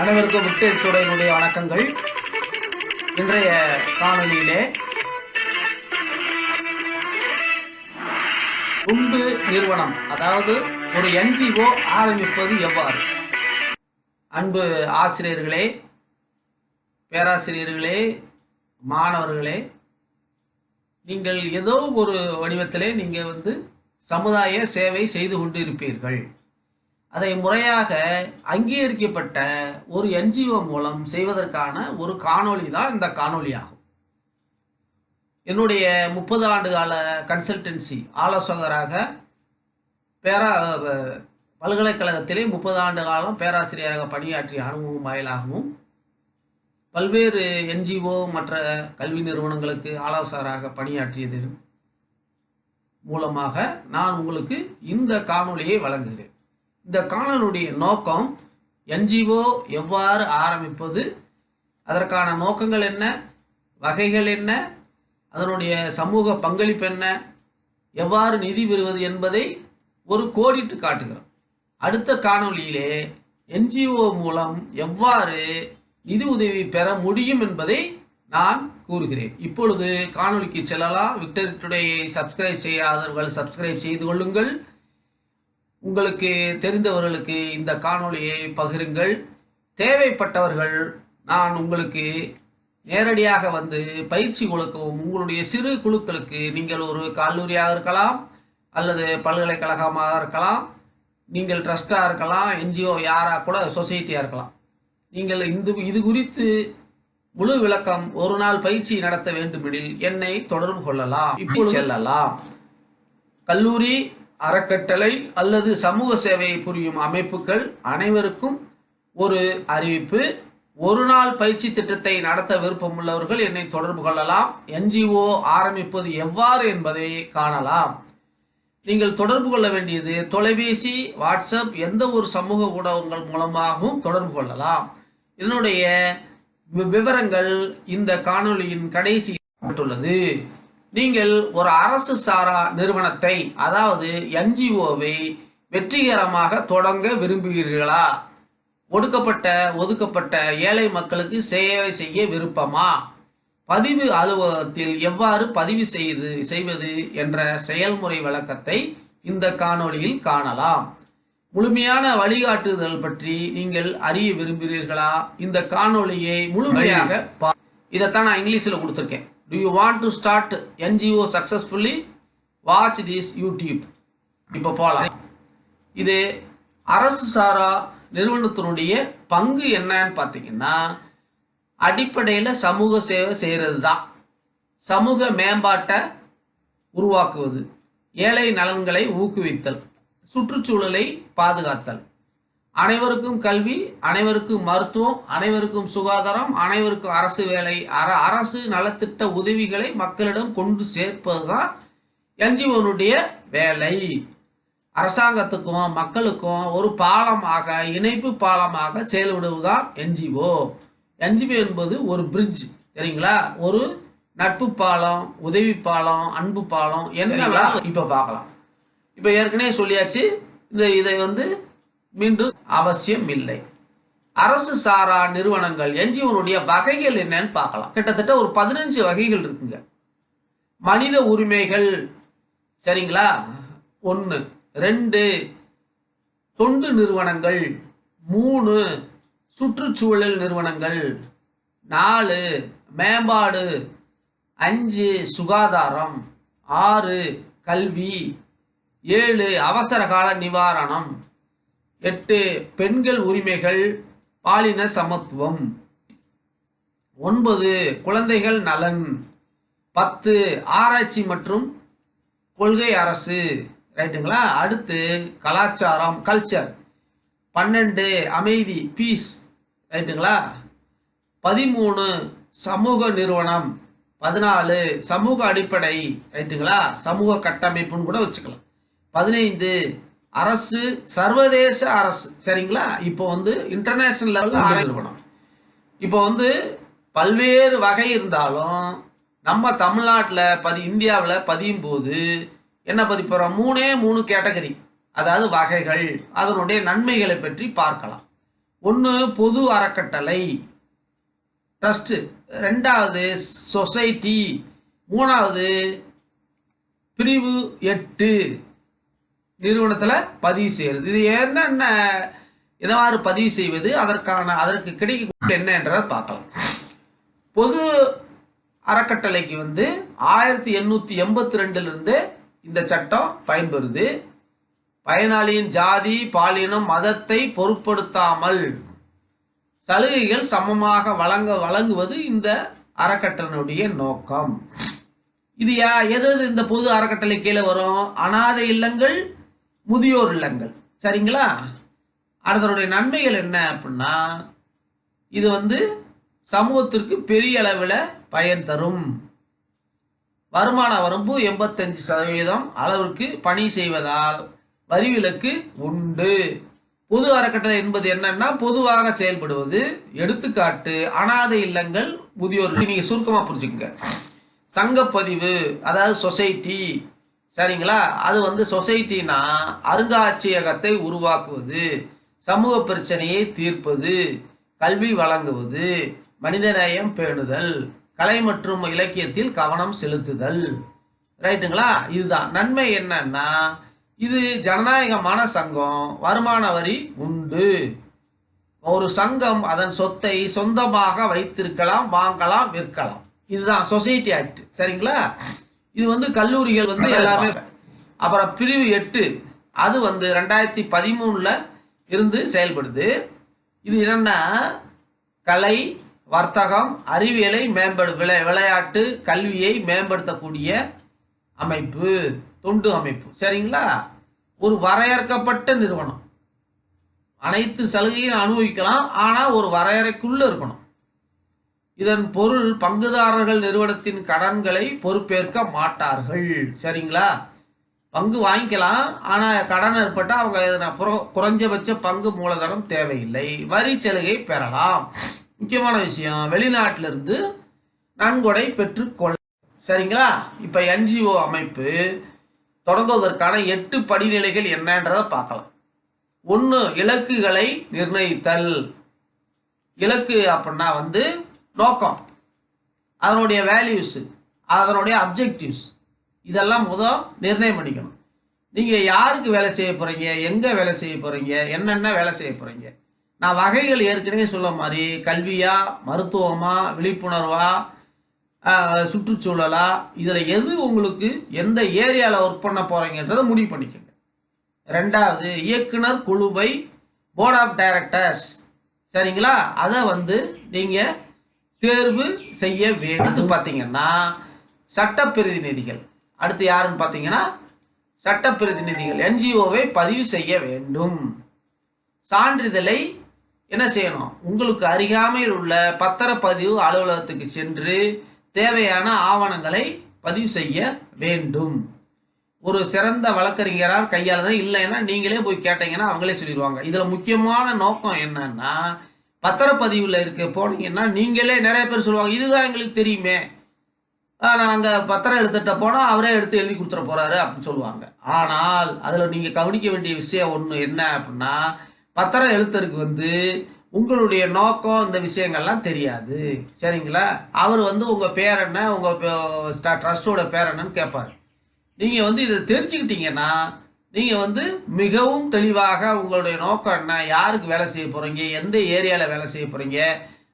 அனைவருக்கும் விட்டேற்றுடையினுடைய வணக்கங்கள். இன்றைய காணொலியிலே உண்டு நிறுவனம் அதாவது ஒரு என்ஜிஓ ஆரம்பிப்பது எவ்வாறு? அன்பு ஆசிரியர்களே பேராசிரியர்களே மாணவர்களே நீங்கள் ஏதோ ஒரு வடிவத்திலே நீங்கள் வந்து சமுதாய சேவை செய்து கொண்டு இருப்பீர்கள் அதை முறையாக அங்கீகரிக்கப்பட்ட ஒரு என்ஜிஓ மூலம் செய்வதற்கான ஒரு காணொளி தான் இந்த காணொளி ஆகும் என்னுடைய முப்பது ஆண்டு கால கன்சல்டன்சி ஆலோசகராக பேரா பல்கலைக்கழகத்திலே முப்பது ஆண்டு காலம் பேராசிரியராக பணியாற்றிய அனுபவம் வாயிலாகவும் பல்வேறு என்ஜிஓ மற்ற கல்வி நிறுவனங்களுக்கு ஆலோசகராக பணியாற்றியது மூலமாக நான் உங்களுக்கு இந்த காணொலியை வழங்குகிறேன். இந்த காணொளியுடைய நோக்கம் என்ஜிஓ எவ்வாறு ஆரம்பிப்பது? அதற்கான நோக்கங்கள் என்ன? வகைகள் என்ன? அதனுடைய சமூக பங்களிப்பு என்ன? எவ்வாறு நிதி பெறுவது என்பதை ஒரு கோடிட்டு காட்டுகிறோம். அடுத்த காணொளியிலே என்ஜிஓ மூலம் எவ்வாறு நிதி உதவி பெற முடியும் என்பதை நான் கூறுகிறேன். இப்பொழுது காணொளிக்கு செல்லலாம். விக்டர் டுடேயை சப்ஸ்கிரைப் செய்யாதவர்கள் சப்ஸ்கிரைப் செய்து கொள்ளுங்கள். உங்களுக்கு தெரிந்தவர்களுக்கு இந்த காணொளியை பகிருங்கள். தேவைப்பட்டவர்கள் நான் உங்களுக்கு நேரடியாக வந்து பயிற்சி கொடுக்கவும் உங்களுடைய சிறு குழுக்களுக்கு நீங்கள் ஒரு கல்லூரியாக இருக்கலாம் அல்லது பல்கலைக்கழகமாக இருக்கலாம் நீங்கள் ட்ரஸ்டாக இருக்கலாம் என்ஜிஓ யாராக கூட சொசைட்டியாக இருக்கலாம். நீங்கள் இந்த இது குறித்து முழு விளக்கம் ஒரு நாள் பயிற்சி நடத்த வேண்டுமெனில் என்னை தொடர்பு கொள்ளலாம் இப்பொழுது செல்லலாம். கல்லூரி அறக்கட்டளை அல்லது சமூக சேவையை புரியும் அமைப்புகள் அனைவருக்கும் ஒரு அறிவிப்பு. ஒரு நாள் பயிற்சி திட்டத்தை நடத்த விருப்பமுள்ளவர்கள் என்னை தொடர்பு கொள்ளலாம். என்ஜிஓ ஆரம்பிப்பது எவ்வாறு என்பதை காணலாம். நீங்கள் தொடர்பு கொள்ள வேண்டியது தொலைபேசி வாட்ஸ்அப் எந்த ஒரு சமூக ஊடகங்கள் மூலமாகவும் தொடர்பு கொள்ளலாம். இதனுடைய விவரங்கள் இந்த காணொளியின் கடைசி உள்ளது. நீங்கள் ஒரு அரசு சாரா நிறுவனத்தை அதாவது என்ஜிஓவை வெற்றிகரமாக தொடங்க விரும்புகிறீர்களா? ஒடுக்கப்பட்ட ஒதுக்கப்பட்ட ஏழை மக்களுக்கு சேவை செய்ய விருப்பமா? பதிவு அலுவலகத்தில் எவ்வாறு பதிவு செய்து செய்வது என்ற செயல்முறை விளக்கத்தை இந்த காணொளியில் காணலாம். முழுமையான வழிகாட்டுதல் பற்றி நீங்கள் அறிய விரும்புகிறீர்களா? இந்த காணொளியை முழுமையாக இதைத்தான் நான் இங்கிலீஷில் கொடுத்துருக்கேன். Do you want to start NGO successfully? Watch this YouTube இப்போ போகலாம் இது அரசு சாரா நிறுவனத்தினுடைய பங்கு என்னன்னு பார்த்தீங்கன்னா அடிப்படையில் சமூக சேவை செய்கிறது தான் சமூக மேம்பாட்டை உருவாக்குவது. ஏழை நலன்களை ஊக்குவித்தல். சுற்றுச்சூழலை பாதுகாத்தல். அனைவருக்கும் கல்வி அனைவருக்கும் மருத்துவம் அனைவருக்கும் சுகாதாரம் அனைவருக்கும் அரசு வேலை அர அரசு நலத்திட்ட உதவிகளை மக்களிடம் கொண்டு சேர்ப்பது தான் என்ஜிஓனுடைய வேலை. அரசாங்கத்துக்கும் மக்களுக்கும் ஒரு பாலமாக இணைப்பு பாலமாக செயல்படுவதுதான் என்ஜிஓ. என்ஜிஓ என்பது ஒரு பிரிட்ஜ் சரிங்களா? ஒரு நட்பு பாலம் உதவி பாலம் அன்பு பாலம் என்ன இப்ப பார்க்கலாம். இப்ப ஏற்கனவே சொல்லியாச்சு இந்த இதை வந்து மீண்டும் அவசியம் இல்லை அரசு சாரா நிறுவனங்கள் என்ஜிஓனுடைய வகைகள் என்னன்னு பார்க்கலாம். கிட்டத்தட்ட ஒரு பதினஞ்சு வகைகள் இருக்குங்க. மனித உரிமைகள் சரிங்களா? ஒன்று ரெண்டு தொண்டு நிறுவனங்கள் மூணு சுற்றுச்சூழல் நிறுவனங்கள் நாலு மேம்பாடு அஞ்சு சுகாதாரம் ஆறு கல்வி ஏழு அவசர கால நிவாரணம் எட்டு பெண்கள் உரிமைகள் பாலின சமத்துவம். ஒன்பது குழந்தைகள் நலன். பத்து ஆராய்ச்சி மற்றும் கொள்கை அரசு. ரைட்டுங்களா? அடுத்து கலாச்சாரம் கல்ச்சர் பன்னெண்டு அமைதி பீஸ் ரைட்டுங்களா? பதிமூணு சமூக நிறுவனம். பதினாலு சமூக அடிப்படை. ரைட்டுங்களா? சமூக கட்டமைப்புன்னு கூட வச்சுக்கலாம். பதினைந்து அரசு சர்வதேச அரசு. சரிங்களா? இப்போ வந்து இன்டர்நேஷனல் லெவலில் நிறுவனம் இப்போ வந்து பல்வேறு வகை இருந்தாலும் நம்ம தமிழ்நாட்டில் பதி இந்தியாவில் பதியும் போது என்ன பதிப்புறோம்? மூணே மூணு கேட்டகரி. அதாவது வகைகள். அதனுடைய நன்மைகளை பற்றி பார்க்கலாம். ஒன்று பொது அறக்கட்டளை. ட்ரஸ்ட்டு ரெண்டாவது சொசைட்டி மூணாவது பிரிவு எட்டு. நிறுவனத்தில் பதிவு செய்கிறது இது என்னென்ன எதவாறு பதிவு செய்வது அதற்கான அதற்கு கிடைக்கக்கூடிய என்ன என்றதை பார்க்கலாம். பொது அறக்கட்டளைக்கு வந்து ஆயிரத்தி எண்ணூற்றி எண்பத்தி ரெண்டுலேருந்து இந்த சட்டம் பயன்பெறுது. பயனாளியின் ஜாதி பாலினம் மதத்தை பொருட்படுத்தாமல் சலுகைகள் சமமாக வழங்க வழங்குவது இந்த அறக்கட்டளையுடைய நோக்கம். இது யா எது எது இந்த பொது அறக்கட்டளை கீழே வரும்? அனாதை இல்லங்கள் முதியோர் இல்லங்கள். சரிங்களா? அதனுடைய நன்மைகள் என்ன அப்படின்னா இது வந்து சமூகத்திற்கு பெரிய அளவில் பயன் தரும். வருமான வரம்பு எண்பத்தஞ்சு சதவீதம் அளவிற்கு பணி செய்வதால் வரிவிலக்கு உண்டு. பொது அறக்கட்டளை என்பது என்னன்னா பொதுவாக செயல்படுவது எடுத்துக்காட்டு அனாதை இல்லங்கள் முதியோர் நீங்க சுருக்கமா புரிஞ்சுக்கங்க. சங்கப்பதிவு அதாவது சொசைட்டி சரிங்களா? அது வந்து சொசைட்டினா அருங்காட்சியகத்தை உருவாக்குவது சமூக பிரச்சனையை தீர்ப்பது கல்வி வழங்குவது மனிதநேயம் பேணுதல் கலை மற்றும் இலக்கியத்தில் கவனம் செலுத்துதல். ரைட்டுங்களா? இதுதான். நன்மை என்னன்னா இது ஜனநாயகமான சங்கம் வருமான வரி உண்டு. ஒரு சங்கம் அதன் சொத்தை சொந்தமாக வைத்திருக்கலாம் வாங்கலாம் விற்கலாம். இதுதான் சொசைட்டி ஆக்ட். சரிங்களா? இது வந்து கல்லூரிகள் வந்து எல்லாமே அப்புறம் பிரிவு எட்டு. அது வந்து ரெண்டாயிரத்தி பதிமூணுல இருந்து செயல்படுது. இது என்னன்னா கலை வர்த்தகம் அறிவியலை மேம்படு விளை விளையாட்டு கல்வியை மேம்படுத்தக்கூடிய அமைப்பு தொண்டு அமைப்பு. சரிங்களா? ஒரு வரையறுக்கப்பட்ட நிறுவனம். அனைத்து சலுகையும் அனுபவிக்கலாம் ஆனால் ஒரு வரையறைக்குள்ள இருக்கணும். இதன் பொருள் பங்குதாரர்கள் நிறுவனத்தின் கடன்களை பொறுப்பேற்க மாட்டார்கள். சரிங்களா? பங்கு வாங்கிக்கலாம் ஆனால் கடன் ஏற்பட்டால் அவங்க குறைஞ்சபட்ச பங்கு மூலதனம் தேவையில்லை. வரி சலுகை பெறலாம். முக்கியமான விஷயம் வெளிநாட்டிலிருந்து நன்கொடை பெற்றுக்கொள்ள சரிங்களா? இப்போ என்ஜிஓ அமைப்பு தொடங்குவதற்கான எட்டு படிநிலைகள் என்னன்றதை பார்க்கலாம். ஒன்று இலக்குகளை நிர்ணயித்தல். இலக்கு அப்படின்னா வந்து நோக்கம். அதனுடைய வேல்யூஸ் அதனுடைய அப்ஜெக்டிவ்ஸ் இதெல்லாம் முதல் நிர்ணயம் பண்ணிக்கணும். நீங்கள் யாருக்கு வேலை செய்ய போகிறீங்க எங்கே வேலை செய்ய போகிறீங்க என்னென்ன வேலை செய்ய போகிறீங்க நான் வகைகள் ஏற்கனவே சொல்ல மாதிரி கல்வியா மருத்துவமா விழிப்புணர்வா சுற்றுச்சூழலா இதில் எது உங்களுக்கு எந்த ஏரியாவில் ஒர்க் பண்ண போகிறீங்கன்றதை முடிவு பண்ணிக்கோங்க. ரெண்டாவது இயக்குனர் குழுவை போர்ட் ஆஃப் டைரக்டர்ஸ் சரிங்களா? அதை வந்து நீங்கள் தேர்வு செய்ய வேண்டும். அடுத்து பார்த்தீங்கன்னா சட்டப்பிரதிநிதிகள். அடுத்து யாருன்னு பார்த்தீங்கன்னா சட்ட பிரதிநிதிகள் என்ஜிஓவை பதிவு செய்ய வேண்டும். சான்றிதழை என்ன செய்யணும்? உங்களுக்கு அருகாமையில் உள்ள பத்திரப்பதிவு அலுவலகத்துக்கு சென்று தேவையான ஆவணங்களை பதிவு செய்ய வேண்டும். ஒரு சிறந்த வழக்கறிஞரால் கையாளுதல் இல்லைன்னா நீங்களே போய் கேட்டீங்கன்னா அவங்களே சொல்லிடுவாங்க. இதில் முக்கியமான நோக்கம் என்னன்னா பத்திரப்பதிவில் இருக்க போனீங்கன்னா நீங்களே நிறைய பேர் சொல்லுவாங்க இதுதான் எங்களுக்கு தெரியுமே. நாங்கள் பத்திரம் எடுத்துகிட்ட போனால் அவரே எடுத்து எழுதி கொடுத்துட போகிறாரு அப்படின்னு சொல்லுவாங்க. ஆனால் அதில் நீங்கள் கவனிக்க வேண்டிய விஷயம் ஒன்று என்ன அப்படின்னா பத்திரம் எழுத்தருக்கு வந்து உங்களுடைய நோக்கம் இந்த விஷயங்கள்லாம் தெரியாது. சரிங்களா? அவர் வந்து உங்கள் பேர் என்ன உங்கள் ட்ரஸ்ட்டோட பேர் என்னன்னு கேட்பாரு நீங்கள் வந்து இதை தெரிஞ்சுக்கிட்டீங்கன்னா நீங்கள் வந்து மிகவும் தெளிவாக உங்களுடைய நோக்கம் என்ன? யாருக்கு வேலை செய்ய போகிறீங்க எந்த ஏரியாவில் வேலை செய்ய போகிறீங்க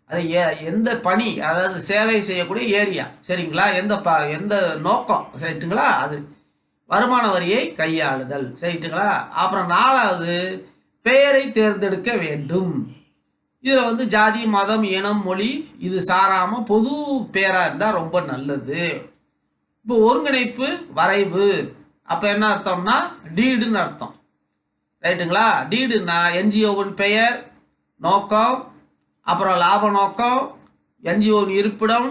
அது ஏ எந்த பணி? அதாவது சேவை செய்யக்கூடிய ஏரியா. சரிங்களா? எந்த ப எந்த நோக்கம்? சரிட்டுங்களா? அது. வருமான வரியை கையாளுதல். சரிட்டுங்களா? அப்புறம் நாலாவது பெயரை தேர்ந்தெடுக்க வேண்டும். இதில் வந்து ஜாதி மதம் இனம் மொழி இது சாராமல் பொது பேராக இருந்தால் ரொம்ப நல்லது. இப்போ ஒருங்கிணைப்பு வரைவு. அப்போ என்ன அர்த்தம்னா டீடுன்னு அர்த்தம். ரைட்டுங்களா? டீடுன்னா என்ஜிஓவின் பெயர் நோக்கம் அப்புறம் லாப நோக்கம் என்ஜிஓவின் இருப்பிடம்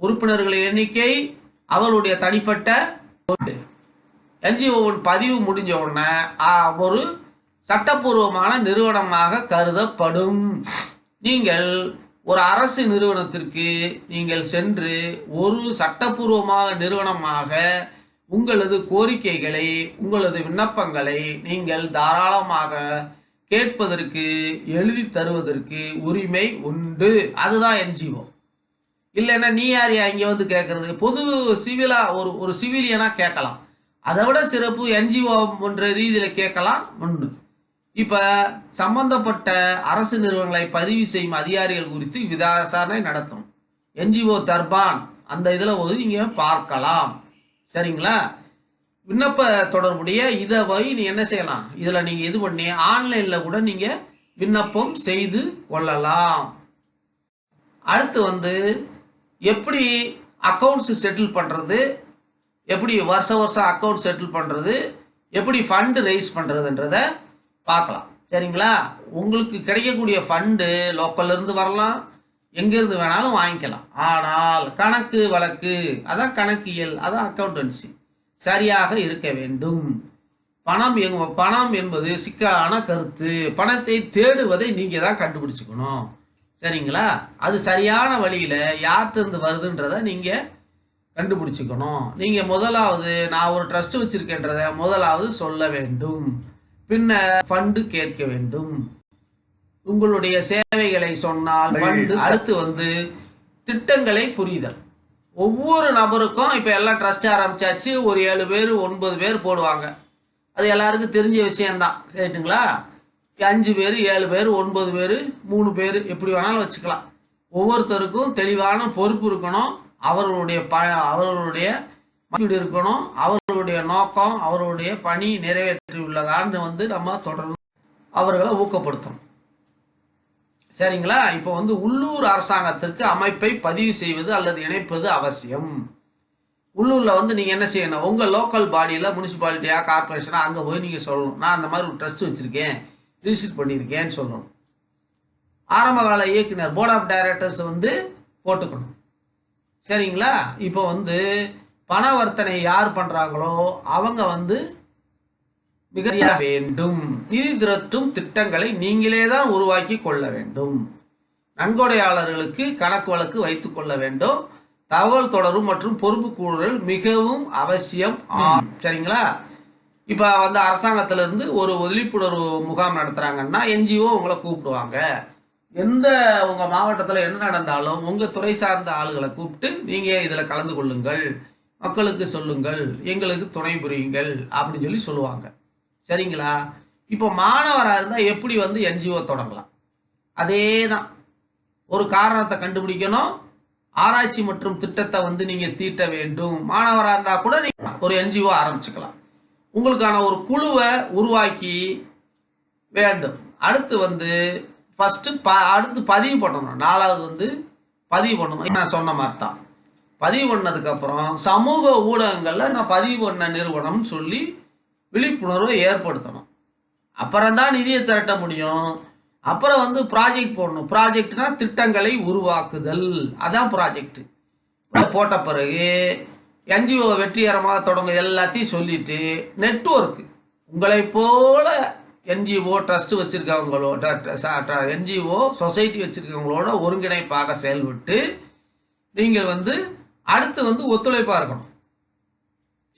உறுப்பினர்களின் எண்ணிக்கை அவருடைய தனிப்பட்ட என்ஜிஓவின் பதிவு முடிஞ்ச உடனே ஒரு சட்டப்பூர்வமான நிறுவனமாக கருதப்படும். நீங்கள் ஒரு அரசு நிறுவனத்திற்கு நீங்கள் சென்று ஒரு சட்டப்பூர்வமாக நிறுவனமாக உங்களது கோரிக்கைகளை உங்களது விண்ணப்பங்களை நீங்கள் தாராளமாக கேட்பதற்கு எழுதி தருவதற்கு உரிமை உண்டு. அதுதான் என்ஜிஓ இல்லைன்னா நீ யார் இங்கே வந்து கேட்கறது பொது சிவிலா ஒரு ஒரு சிவிலியனாக கேட்கலாம். அதை விட சிறப்பு என்ஜிஓ என்ற ரீதியில் கேட்கலாம் உண்டு. இப்போ சம்பந்தப்பட்ட அரசு நிறுவனங்களை பதிவு செய்யும் அதிகாரிகள் குறித்து விசாரணை நடத்தும். என்ஜிஓ தர்பான் அந்த இதில் வந்து நீங்கள் பார்க்கலாம். சரிங்களா? விண்ணப்ப தொடர்புடைய இதை போய் நீ என்ன செய்யலாம்? இதில் நீங்கள் இது பண்ணி ஆன்லைனில் கூட நீங்கள் விண்ணப்பம் செய்து கொள்ளலாம். அடுத்து வந்து எப்படி அக்கௌண்ட்ஸ் செட்டில் பண்ணுறது எப்படி வருஷ வருஷம் அக்கௌண்ட் செட்டில் பண்ணுறது எப்படி ஃபண்டு ரைஸ் பண்ணுறதுன்றத பார்க்கலாம். சரிங்களா? உங்களுக்கு கிடைக்கக்கூடிய ஃபண்டு இருந்து வரலாம். எங்கேருந்து வேணாலும் வாங்கிக்கலாம். ஆனால் கணக்கு வழக்கு அதான் கணக்கியல் அதான் அக்கௌண்டன்சி சரியாக இருக்க வேண்டும். பணம் எங்க பணம் என்பது சிக்கலான கருத்து. பணத்தை தேடுவதை நீங்கள் தான் கண்டுபிடிச்சிக்கணும். சரிங்களா? அது சரியான வழியில் யார்கிட்டருந்து வருதுன்றதை நீங்கள் கண்டுபிடிச்சிக்கணும். நீங்கள் முதலாவது நான் ஒரு ட்ரஸ்ட் வச்சுருக்கேன்றதை முதலாவது சொல்ல வேண்டும். பின்ன ஃபண்டு கேட்க வேண்டும். உங்களுடைய சேவைகளை சொன்னால் ஃபண்டு அடுத்து வந்து திட்டங்களை புரிதல். ஒவ்வொரு நபருக்கும் இப்போ எல்லாம் ட்ரஸ்ட் ஆரம்பிச்சாச்சு ஒரு ஏழு பேர் ஒன்பது பேர் போடுவாங்க. அது எல்லாருக்கும் தெரிஞ்ச விஷயம்தான். ரைட்டுங்களா அஞ்சு பேர் ஏழு பேர் ஒன்பது பேர் மூணு பேர் எப்படி வேணாலும் வச்சுக்கலாம். ஒவ்வொருத்தருக்கும் தெளிவான பொறுப்பு இருக்கணும். அவர்களுடைய ப அவர்களுடைய மதிப்பீடு இருக்கணும். அவர்களுடைய நோக்கம் அவர்களுடைய பணி நிறைவேற்றி உள்ளதான்னு வந்து நம்ம தொடர்ந்து அவர்களை ஊக்கப்படுத்தணும். சரிங்களா? இப்போ வந்து உள்ளூர் அரசாங்கத்திற்கு அமைப்பை பதிவு செய்வது அல்லது இணைப்பது அவசியம். உள்ளூரில் வந்து நீங்கள் என்ன செய்யணும்? உங்கள் லோக்கல் பாடியில் முனிசிபாலிட்டியா கார்பரேஷனா அங்கே போய் நீங்கள் சொல்லணும். நான் அந்த மாதிரி ஒரு ட்ரஸ்ட் வச்சுருக்கேன். ரிஜிஸ்டர் பண்ணியிருக்கேன்னு சொல்லணும். ஆரம்ப கால இயக்குனர் போர்ட் ஆஃப் டைரக்டர்ஸ் வந்து போட்டுக்கணும். சரிங்களா? இப்போ வந்து பணவர்த்தனை யார் பண்ணுறாங்களோ அவங்க வந்து மிக வேண்டும். நிதி திரட்டும் திட்டங்களை நீங்களே தான் உருவாக்கி கொள்ள வேண்டும். நன்கொடையாளர்களுக்கு கணக்கு வழக்கு வைத்துக் கொள்ள வேண்டும். தகவல் தொடரும் மற்றும் பொறுப்பு கூடுதல் மிகவும் அவசியம். சரிங்களா? இப்போ வந்து அரசாங்கத்திலிருந்து ஒரு விழிப்புணர்வு முகாம் நடத்துகிறாங்கன்னா என்ஜிஓ உங்களை கூப்பிடுவாங்க. எந்த உங்கள் மாவட்டத்தில் என்ன நடந்தாலும் உங்கள் துறை சார்ந்த ஆளுகளை கூப்பிட்டு நீங்கள் இதில் கலந்து கொள்ளுங்கள். மக்களுக்கு சொல்லுங்கள். எங்களுக்கு துணை புரியுங்கள். அப்படின்னு சொல்லி சொல்லுவாங்க. சரிங்களா? இப்போ மாணவராக இருந்தால் எப்படி வந்து என்ஜிஓ தொடங்கலாம்? அதே தான் ஒரு காரணத்தை கண்டுபிடிக்கணும். ஆராய்ச்சி மற்றும் திட்டத்தை வந்து நீங்கள் தீட்ட வேண்டும். மாணவராக இருந்தால் கூட நீங்கள் ஒரு என்ஜிஓ ஆரம்பிச்சுக்கலாம். உங்களுக்கான ஒரு குழுவை உருவாக்கி வேண்டும். அடுத்து வந்து ஃபஸ்ட்டு ப அடுத்து பதிவு பண்ணணும். நாலாவது வந்து பதிவு பண்ணணும். நான் சொன்ன மாதிரி தான் பதிவு பண்ணதுக்கப்புறம் சமூக ஊடகங்களில் நான் பதிவு பண்ண நிறுவனம்னு சொல்லி விழிப்புணர்வை ஏற்படுத்தணும். அப்புறம் தான் நிதியை திரட்ட முடியும். அப்புறம் வந்து ப்ராஜெக்ட் போடணும். ப்ராஜெக்ட்னா திட்டங்களை உருவாக்குதல். அதான் ப்ராஜெக்ட் போட்ட பிறகு என்ஜிஓ வெற்றிகரமாக தொடங்க எல்லாத்தையும் சொல்லிட்டு நெட்ஒர்க் உங்களை போல என்ஜிஓ ட்ரஸ்ட் வச்சுருக்கவங்களோட என்ஜிஓ சொசைட்டி வச்சுருக்கவங்களோட ஒருங்கிணைப்பாக செயல்பட்டு நீங்கள் வந்து அடுத்து வந்து ஒத்துழைப்பாக இருக்கணும்.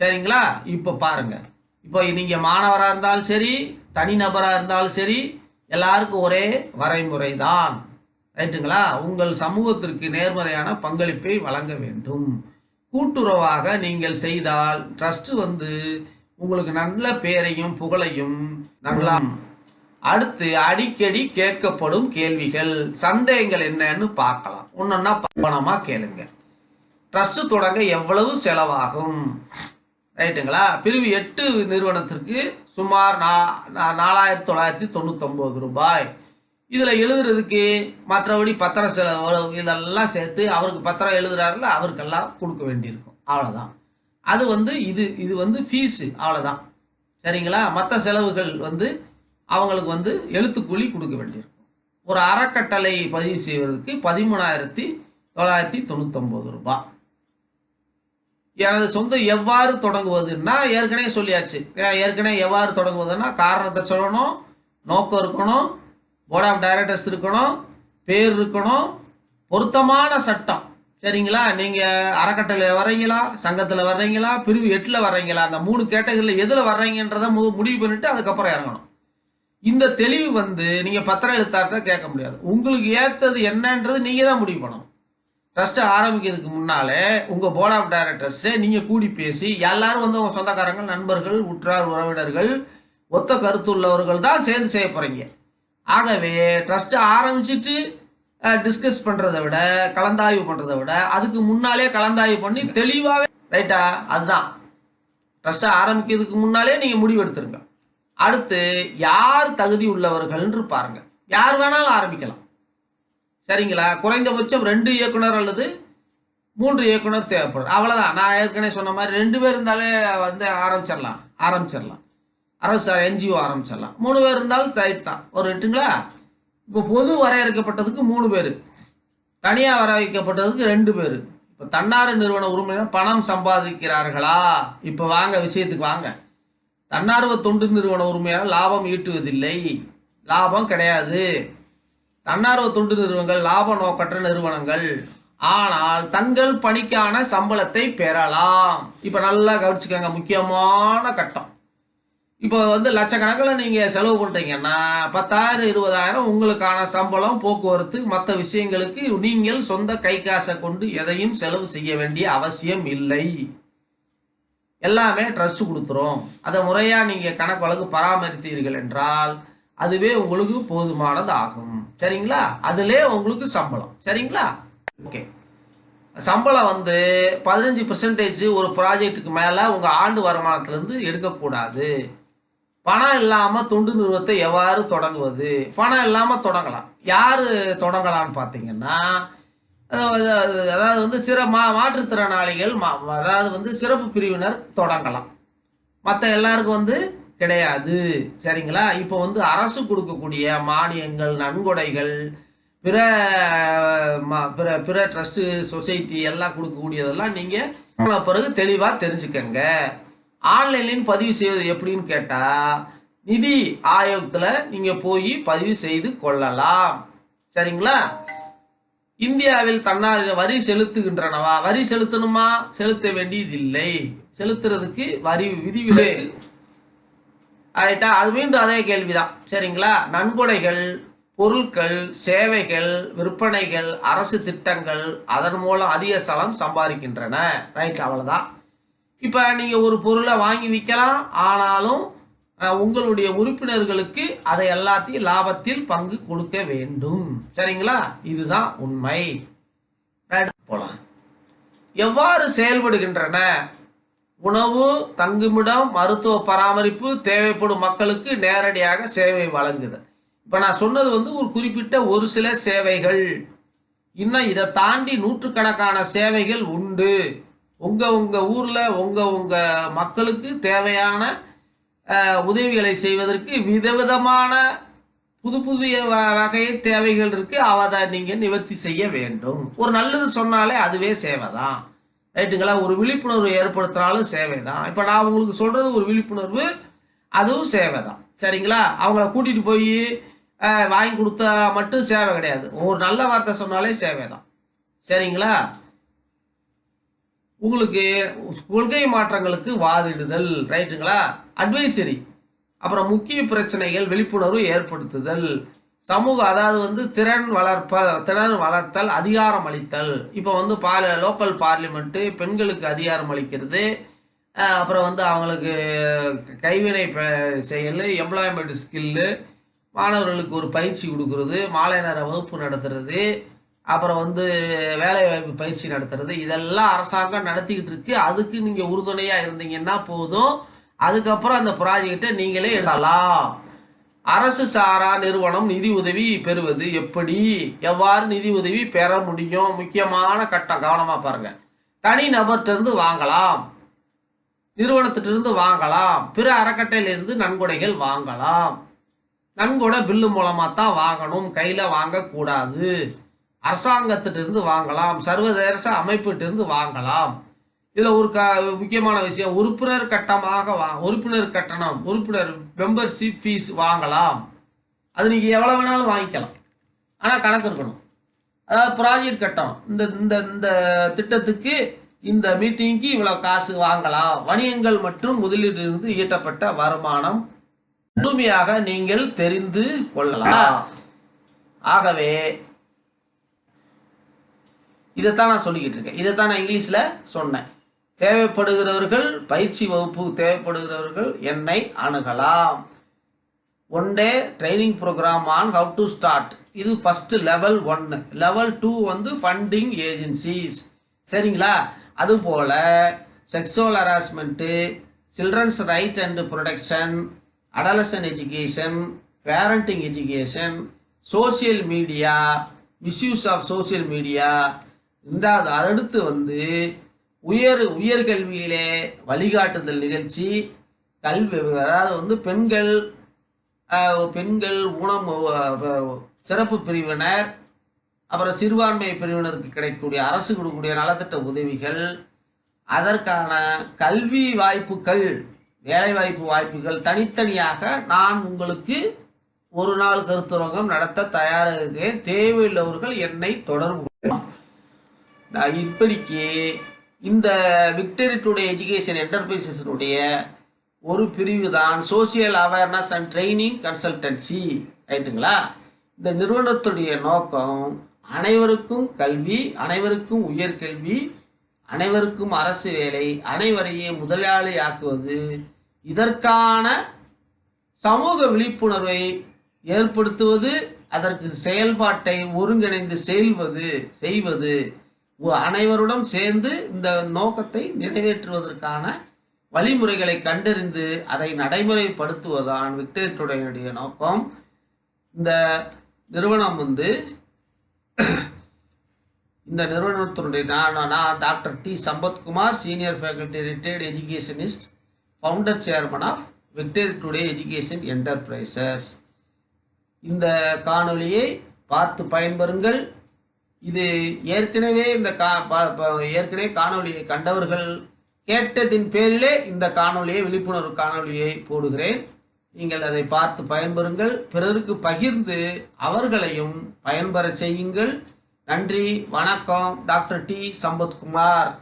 சரிங்களா? இப்போ பாருங்கள் இப்போ நீங்கள் மாணவராக இருந்தாலும் சரி தனிநபராக இருந்தாலும் சரி எல்லாருக்கும் ஒரே வரைமுறை தான் ரைட்டுங்களா? உங்கள் சமூகத்திற்கு நேர்மறையான பங்களிப்பை வழங்க வேண்டும். கூட்டுறவாக நீங்கள் செய்தால் ட்ரஸ்ட் வந்து உங்களுக்கு நல்ல பேரையும் புகழையும் நல்லா அடுத்து அடிக்கடி கேட்கப்படும் கேள்விகள் சந்தேகங்கள் என்னன்னு பார்க்கலாம். ஒன்னொன்னா பணமா கேளுங்க. ட்ரஸ்ட் தொடங்க எவ்வளவு செலவாகும்? ரைட்டுங்களா பிரிவு எட்டு நிறுவனத்திற்கு சுமார் நா நாலாயிரத்தி தொள்ளாயிரத்தி தொண்ணூத்தொம்பது ரூபாய். இதில் எழுதுறதுக்கு மற்றபடி பத்திரம் செலவு இதெல்லாம் சேர்த்து அவருக்கு பத்திரம் எழுதுறாருல அவருக்கெல்லாம் கொடுக்க வேண்டியிருக்கும். அவ்வளோதான் அது வந்து இது இது வந்து ஃபீஸு அவ்வளோதான் சரிங்களா? மற்ற செலவுகள் வந்து அவங்களுக்கு வந்து எழுத்துக்கூலி கொடுக்க வேண்டியிருக்கும். ஒரு அறக்கட்டளை பதிவு செய்வதற்கு பதிமூணாயிரத்தி தொள்ளாயிரத்தி தொண்ணூத்தொம்பது ரூபாய். எனது சொந்தம் எவ்வாறு தொடங்குவதுன்னா ஏற்கனவே சொல்லியாச்சு. ஏற்கனவே எவ்வாறு தொடங்குவதுன்னா காரணத்தை சொல்லணும் நோக்கம் இருக்கணும் போர்ட் ஆஃப் டைரக்டர்ஸ் இருக்கணும் பேர் இருக்கணும் பொருத்தமான சட்டம். சரிங்களா? நீங்கள் அறக்கட்டளையில் வர்றீங்களா? சங்கத்தில் வர்றீங்களா? பிரிவு எட்டில் வர்றீங்களா? அந்த மூணு கேட்டகரியில் எதில் வர்றீங்கன்றதை முடிவு பண்ணிவிட்டு அதுக்கப்புறம் இறங்கணும். இந்த தெளிவு வந்து நீங்கள் பத்திரம் எழுத்தார்ட்ட கேட்க முடியாது. உங்களுக்கு ஏற்றது என்னன்றது நீங்கள் தான் முடிவு பண்ணணும். ட்ரஸ்ட் ஆரம்பிக்கிறதுக்கு முன்னாலே உங்க போர்ட் ஆஃப் டைரக்டர்ஸ் நீங்க கூடி பேசி எல்லாரும் வந்து உங்க சொந்தக்காரங்க நண்பர்கள் உற்றார் உறவினர்கள் ஒத்த கருத்துள்ளவர்கள் தான் சேர்ந்து செய்ய போறீங்க. ஆகவே ட்ரஸ்ட் ஆரம்பிச்சிட்டு டிஸ்கஸ் பண்றதை விட கலந்தாய்வு பண்றதை விட அதுக்கு முன்னாலே கலந்தாய்வு பண்ணி தெளிவாகவே ரைட்டா அதுதான். ட்ரஸ்ட்டை ஆரம்பிக்கிறதுக்கு முன்னாலே நீங்க முடிவு எடுத்துருங்க. அடுத்து யார் தகுதி உள்ளவர்கள்னு பாருங்க. யார் வேணாலும் ஆரம்பிக்கலாம். சரிங்களா? குறைந்தபட்சம் ரெண்டு இயக்குனர் அல்லது மூன்று இயக்குனர் தேவைப்படும். அவ்வளோதான் நான் ஏற்கனவே சொன்ன மாதிரி ரெண்டு பேர் இருந்தாலே வந்து ஆரம்பிச்சிடலாம். ஆரம்பிச்சிடலாம். அரசு சார் என்ஜிஓ ஆரம்பிச்சிடலாம். மூணு பேர் இருந்தாலும் தயிர் தான். ஒரு எட்டுங்களா? இப்போ பொது வரையறுக்கப்பட்டதுக்கு மூணு பேர். தனியாக வரையறுக்கப்பட்டதுக்கு ரெண்டு பேர். இப்போ தன்னார்வ நிறுவன உரிமையினர் பணம் சம்பாதிக்கிறார்களா? இப்போ வாங்க விஷயத்துக்கு வாங்க. தன்னார்வ தொண்டு நிறுவன உரிமையாளர் லாபம் ஈட்டுவதில்லை. லாபம் கிடையாது. தன்னார்வ தொண்டு நிறுவனங்கள் லாப நோக்கற்ற நிறுவனங்கள். ஆனால் தங்கள் பணிக்கான சம்பளத்தை பெறலாம். இப்போ நல்லா கவனிச்சுக்கோங்க முக்கியமான கட்டம். இப்போ வந்து லட்சக்கணக்கில் நீங்கள் செலவு பண்ணுறீங்கன்னா பத்தாயிரம் இருபதாயிரம் உங்களுக்கான சம்பளம் போக்குவரத்து மற்ற விஷயங்களுக்கு நீங்கள் சொந்த கை காசை கொண்டு எதையும் செலவு செய்ய வேண்டிய அவசியம் இல்லை. எல்லாமே ட்ரஸ்ட் கொடுத்துரும். அதை முறையாக நீங்கள் கணக்கு வழக்கு பராமரித்தீர்கள் என்றால் அதுவே உங்களுக்கு போதுமானது ஆகும் சரிங்களா? அதிலே உங்களுக்கு சம்பளம். சரிங்களா? ஓகே சம்பளம் வந்து பதினஞ்சு பர்சன்டேஜ் ஒரு ப்ராஜெக்ட்டுக்கு மேலே உங்கள் ஆண்டு வருமானத்திலேருந்து எடுக்கக்கூடாது. பணம் இல்லாமல் தொண்டு நிறுவனத்தை எவ்வாறு தொடங்குவது? பணம் இல்லாமல் தொடங்கலாம். யார் தொடங்கலாம்னு பார்த்தீங்கன்னா அதாவது அதாவது வந்து சிற மா மாற்றுத்திறனாளிகள் மா அதாவது வந்து சிறப்பு பிரிவினர் தொடங்கலாம். மற்ற எல்லாருக்கும் வந்து கிடையாது. சரிங்களா? இப்போ வந்து அரசு கொடுக்கக்கூடிய மானியங்கள் நன்கொடைகள் பிற ம- பிற பிற ட்ரஸ்ட்டு சொசைட்டி எல்லாம் கொடுக்கக்கூடியதெல்லாம் நீங்கள் பிறகு தெளிவாக தெரிஞ்சுக்கங்க. ஆன்லைன்லையும் பதிவு செய்வது எப்படின்னு கேட்டால் நிதி ஆயோகத்தில் நீங்கள் போய் பதிவு செய்து கொள்ளலாம். சரிங்களா? இந்தியாவில் தன்னார் வரி செலுத்துகின்றனவா? வரி செலுத்தணுமா? செலுத்த வேண்டியதில்லை. செலுத்துறதுக்கு வரி விதிவிலக்கு ரைட்டா அது மீண்டும் அதே கேள்விதான். சரிங்களா? நன்கொடைகள் பொருட்கள் சேவைகள் விற்பனைகள் அரசு திட்டங்கள் அதன் மூலம் அதிக சலம் சம்பாதிக்கின்றன. ரைட் அவ்வளோதான் இப்போ நீங்கள் ஒரு பொருளை வாங்கி விற்கலாம் ஆனாலும் உங்களுடைய உறுப்பினர்களுக்கு அதை எல்லாத்தையும் லாபத்தில் பங்கு கொடுக்க வேண்டும். சரிங்களா? இதுதான் உண்மை. ரைட் போலாம். எவ்வாறு செயல்படுகின்றன? உணவு தங்குமிடம் மருத்துவ பராமரிப்பு தேவைப்படும் மக்களுக்கு நேரடியாக சேவை வழங்குது. இப்போ நான் சொன்னது வந்து ஒரு குறிப்பிட்ட ஒரு சில சேவைகள். இன்னும் இதை தாண்டி நூற்றுக்கணக்கான சேவைகள் உண்டு. உங்கள் உங்கள் ஊரில் உங்கள் உங்கள் மக்களுக்கு தேவையான உதவிகளை செய்வதற்கு விதவிதமான புது புதிய வகை தேவைகள் இருக்குது அதை நீங்கள் நிவர்த்தி செய்ய வேண்டும். ஒரு நல்லது சொன்னாலே அதுவே சேவை தான் ரைட்டுங்களா ஒரு விழிப்புணர்வு ஏற்படுத்தினாலும் சேவை தான் இப்போ நான் உங்களுக்கு சொல்கிறது ஒரு விழிப்புணர்வு அதுவும் சேவை தான் சரிங்களா? அவங்கள கூட்டிகிட்டு போய் வாங்கி கொடுத்தா மட்டும் சேவை கிடையாது. ஒரு நல்ல வார்த்தை சொன்னாலே சேவை தான் சரிங்களா? உங்களுக்கு கொள்கை மாற்றங்களுக்கு வாதிடுதல் ரைட்டுங்களா? அட்வைசரி. அப்புறம் முக்கிய பிரச்சனைகள் விழிப்புணர்வு ஏற்படுத்துதல். சமூக அதாவது வந்து திறன் வளர்ப்ப திறன் வளர்த்தல் அதிகாரம் அளித்தல். இப்போ வந்து பார் லோக்கல் பார்லிமெண்ட்டு பெண்களுக்கு அதிகாரம் அளிக்கிறது. அப்புறம் வந்து அவங்களுக்கு கைவினை செயல் எம்ப்ளாய்மெண்ட் ஸ்கில்லு மாணவர்களுக்கு ஒரு பயிற்சி கொடுக்கறது மாலை நேர வகுப்பு நடத்துறது அப்புறம் வந்து வேலைவாய்ப்பு பயிற்சி நடத்துறது. இதெல்லாம் அரசாங்கம் நடத்திக்கிட்டு இருக்கு. அதுக்கு நீங்கள் உறுதுணையாக இருந்தீங்கன்னா போதும். அதுக்கப்புறம் அந்த ப்ராஜெக்டை நீங்களே எடுக்கலாம் அரசு சாரா நிறுவனம் நிதி உதவி பெறுவது எப்படி? எவ்வாறு நிதி உதவி பெற முடியும்? முக்கியமான கட்டம் கவனமா பாருங்க. தனி நபர்கிட்ட இருந்து வாங்கலாம். நிறுவனத்திட்டிருந்து வாங்கலாம். பிற அறக்கட்டையிலிருந்து நன்கொடைகள் வாங்கலாம். நன்கொடை பில்லு மூலமாக தான் வாங்கணும். கையில் வாங்கக்கூடாது. அரசாங்கத்திலிருந்து வாங்கலாம். சர்வதேச அமைப்பிட்டிருந்து வாங்கலாம். இதுல ஒரு க முக்கியமான விஷயம் உறுப்பினர் கட்டமாக வா உறுப்பினர் கட்டணம் உறுப்பினர் மெம்பர்ஷிப் ஃபீஸ் வாங்கலாம். அது நீங்க எவ்வளவு வேணாலும் வாங்கிக்கலாம். ஆனா கணக்கு இருக்கணும். அதாவது ப்ராஜெக்ட் கட்டணம். இந்த இந்த இந்த திட்டத்துக்கு இந்த மீட்டிங்க்கு இவ்வளவு காசு வாங்கலாம். வணிகங்கள் மற்றும் முதலீட்டிலிருந்து ஈட்டப்பட்ட வருமானம் முழுமையாக நீங்கள் தெரிந்து கொள்ளலாம். ஆகவே இதைத்தான் நான் சொல்லிக்கிட்டு இருக்கேன். இதைத்தான் நான் இங்கிலீஷில் சொன்னேன். தேவைப்படுகிறவர்கள் பயிற்சி வகுப்பு தேவைப்படுகிறவர்கள் என்னை அணுகலாம். One day training program on how to start இது ஃபஸ்ட்டு லெவல் ஒன்று லெவல் டூ வந்து ஃபண்டிங் ஏஜென்சிஸ் சரிங்களா? அதுபோல் sexual harassment children's right and protection adolescent education parenting education social media misuse of social media ரெண்டாவது அடுத்து வந்து உயர் உயர்கல்வியிலே வழிகாட்டுதல் நிகழ்ச்சி கல்வி அதாவது வந்து பெண்கள் பெண்கள் ஊனம் சிறப்பு பிரிவினர் அப்புறம் சிறுபான்மை பிரிவினருக்கு கிடைக்கக்கூடிய அரசு கொடுக்கக்கூடிய நலத்திட்ட உதவிகள். அதற்கான கல்வி வாய்ப்புகள் வேலைவாய்ப்பு வாய்ப்புகள் தனித்தனியாக நான் உங்களுக்கு ஒரு நாள் கருத்தரங்கம் நடத்த தயாராக இருக்கிறேன் தேவையுள்ளவர்கள் என்னை தொடர்பு நான் இப்படிக்கு இந்த விக்டரி டுடே எஜுகேஷன் என்டர்பிரைசஸினுடைய ஒரு பிரிவு தான் social awareness and training consultancy ரைட்டுங்களா இந்த நிறுவனத்துடைய நோக்கம் அனைவருக்கும் கல்வி அனைவருக்கும் உயர்கல்வி அனைவருக்கும் அரசு வேலை அனைவரையும் முதலாளி ஆக்குவது இதற்கான சமூக விழிப்புணர்வை ஏற்படுத்துவது அதற்கு செயல்பாட்டை ஒருங்கிணைந்து செல்வது செய்வது. அனைவருடன் சேர்ந்து இந்த நோக்கத்தை நிறைவேற்றுவதற்கான வழிமுறைகளை கண்டறிந்து அதை நடைமுறைப்படுத்துவதுதான் விக்டேட்டருடைய நோக்கம். இந்த நிறுவனம் வந்து இந்த நிறுவனத்தினுடைய நான் நான் doctor D Sampathkumar senior faculty retired educationist founder chairman of victory today education enterprises. இந்த காணொலியை பார்த்து பயன்பெறுங்கள். இது ஏற்கனவே இந்த கா ப- ப- ஏற்கனவே காணொளியை கண்டவர்கள் கேட்டதின் பேரிலே இந்த காணொளியை விழிப்புணர்வு காணொளியை போடுகிறேன். நீங்கள் அதை பார்த்து பயன்பெறுங்கள். பிறருக்கு பகிர்ந்து அவர்களையும் பயன்பெறச் செய்யுங்கள். நன்றி வணக்கம். Doctor D. சம்பத்குமார்.